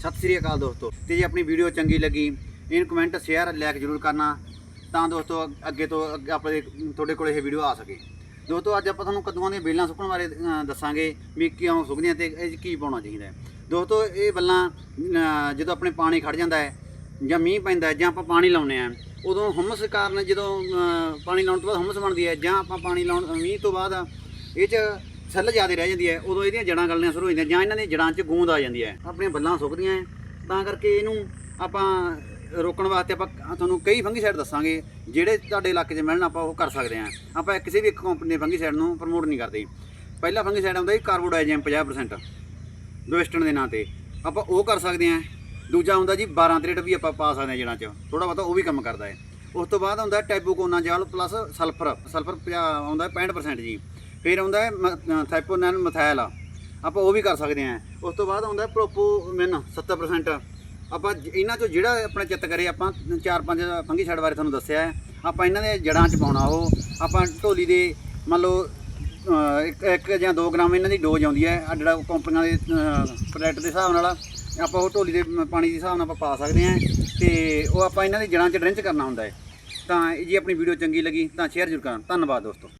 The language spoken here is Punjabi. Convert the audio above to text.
ਸਤਿ ਸ੍ਰੀ ਅਕਾਲ ਦੋਸਤੋ ਤੇ ਜੇ ਆਪਣੀ ਵੀਡੀਓ ਚੰਗੀ ਲੱਗੀ, ਇਹਨੂੰ ਕਮੈਂਟ ਸ਼ੇਅਰ ਲਾਈਕ ਜ਼ਰੂਰ ਕਰਨਾ ਤਾਂ ਦੋਸਤੋ ਅੱਗ- ਅੱਗੇ ਤੋਂ ਅੱਗੇ ਆਪਣੇ ਤੁਹਾਡੇ ਕੋਲ ਇਹ ਵੀਡੀਓ ਆ ਸਕੇ। ਦੋਸਤੋ ਅੱਜ ਆਪਾਂ ਤੁਹਾਨੂੰ ਕੱਦੂਆਂ ਦੀਆਂ ਬੇਲਾਂ ਸੁੱਕਣ ਬਾਰੇ ਦੱਸਾਂਗੇ ਵੀ ਕਿਉਂ ਸੁੱਕਦੀਆਂ ਤੇ ਇਹ 'ਚ ਕੀ ਪਾਉਣਾ ਚਾਹੀਦਾ ਹੈ। ਦੋਸਤੋ ਇਹ ਬੱਲਾਂ ਜਦੋਂ ਆਪਣੇ ਪਾਣੀ ਖੜ ਜਾਂਦਾ ਹੈ ਜਾਂ ਮੀਂਹ ਪੈਂਦਾ ਜਾਂ ਆਪਾਂ ਪਾਣੀ ਲਾਉਨੇ ਆ ਉਦੋਂ ਹਮਸ ਕਾਰਨ ਜਦੋਂ ਪਾਣੀ ਲਾਉਣ ਤੋਂ ਬਾਅਦ ਹਮਸ ਬਣਦੀ ਹੈ ਜਾਂ ਆਪਾਂ ਪਾਣੀ ਲਾਉਣ, ਮੀਂਹ ਤੋਂ ਬਾਅਦ ਇਹ 'ਚ ਸੈੱਲ ਜ਼ਿਆਦਾ ਰਹਿ ਜਾਂਦੀ ਹੈ, ਉਦੋਂ ਇਹਦੀਆਂ ਜੜਾਂ ਗਲਣੀਆਂ ਸ਼ੁਰੂ ਹੋ ਜਾਂਦੀਆਂ, ਜਾਂ ਇਹਨਾਂ ਦੀਆਂ ਜੜਾਂ 'ਚ ਗੂੰਦ ਆ ਜਾਂਦੀ ਹੈ, ਆਪਣੀਆਂ ਬੱਲਾਂ ਸੁੱਕਦੀਆਂ ਹੈ। ਤਾਂ ਕਰਕੇ ਇਹਨੂੰ ਆਪਾਂ ਰੋਕਣ ਵਾਸਤੇ ਆਪਾਂ ਤੁਹਾਨੂੰ ਕਈ ਫੰਗੀਸਾਈਡ ਦੱਸਾਂਗੇ, ਜਿਹੜੇ ਤੁਹਾਡੇ ਇਲਾਕੇ 'ਚ ਮਿਲਣ ਆਪਾਂ ਉਹ ਕਰ ਸਕਦੇ ਹਾਂ। ਆਪਾਂ ਕਿਸੇ ਵੀ ਇੱਕ ਕੰਪਨੀ ਦੇ ਫੰਗੀਸਾਈਡ ਨੂੰ ਪ੍ਰਮੋਟ ਨਹੀਂ ਕਰਦੇ। ਪਹਿਲਾ ਫੰਗੀਸਾਈਡ ਆਉਂਦਾ ਜੀ ਕਾਰਬੋਡਾਈਜਮ 50% ਗਵਿਸਟਨ ਦੇ ਨਾਂ ਤੇ। ਆਪਾਂ ਉਹ ਕਰ ਸਕਦੇ ਹਾਂ। ਦੂਜਾ ਹੁੰਦਾ ਜੀ 12 ਤਰੇਟ ਵੀ ਆਪਾਂ ਪਾ ਸਕਦੇ ਹਾਂ ਜੜਾਂ 'ਚ। ਥੋੜਾ ਬਹੁਤਾ ਉਹ ਵੀ ਕੰਮ ਕਰਦਾ ਹੈ। ਉਸ ਤੋਂ ਬਾਅਦ ਹੁੰਦਾ ਟੈਬੂਕੋਨਾ ਜਲ ਪਲੱਸ ਸਲਫਰ ਸਲਫਰ ਆਉਂਦਾ 65% ਜੀ। ਫਿਰ ਆਉਂਦਾ ਹੈ ਥਾਈਪੋਨੈਨ ਮਥਾਇਲ ਆਪਾਂ ਉਹ ਵੀ ਕਰ ਸਕਦੇ ਹਾਂ। ਉਸ ਤੋਂ ਬਾਅਦ ਆਉਂਦਾ ਪ੍ਰੋਪੋਮਿਨ 70% ਆਪਾਂ ਜ- ਇਹਨਾਂ ਚੋਂ ਜਿਹੜਾ ਆਪਣਾ ਚਿੱਤ ਕਰੇ, ਆਪਾਂ ਚਾਰ ਪੰਜ ਫੰਗੀ ਛੜ ਬਾਰੇ ਤੁਹਾਨੂੰ ਦੱਸਿਆ ਹੈ। ਆਪਾਂ ਇਹਨਾਂ ਦੇ ਜੜਾਂ 'ਚ ਪਾਉਣਾ ਉਹ। ਆਪਾਂ ਢੋਲੀ ਦੇ, ਮੰਨ ਲਓ ਇੱਕ ਜਾਂ 2 ਗ੍ਰਾਮ ਇਹਨਾਂ ਦੀ ਡੋਜ਼ ਆਉਂਦੀ ਹੈ। ਆ ਜਿਹੜਾ ਕੰਪਨੀਆਂ ਦੇ ਪ੍ਰੋਡਕਟ ਦੇ ਹਿਸਾਬ ਨਾਲ ਆਪਾਂ ਉਹ ਢੋਲੀ ਦੇ ਪਾਣੀ ਦੇ ਹਿਸਾਬ ਨਾਲ ਆਪਾਂ ਪਾ ਸਕਦੇ ਹਾਂ। ਤੇ ਉਹ ਆਪਾਂ ਇਹਨਾਂ ਦੀ ਜੜਾਂ 'ਚ ਡਰਿੰਚ ਕਰਨਾ ਹੁੰਦਾ ਹੈ। ਤਾਂ ਜੀ ਆਪਣੀ ਵੀਡੀਓ ਚੰਗੀ ਲੱਗੀ, ਤਾਂ ਸ਼ੇਅਰ ਜ਼ਰੂਰ ਕਰਨਾ। ਧੰਨਵਾਦ ਦੋਸਤੋ।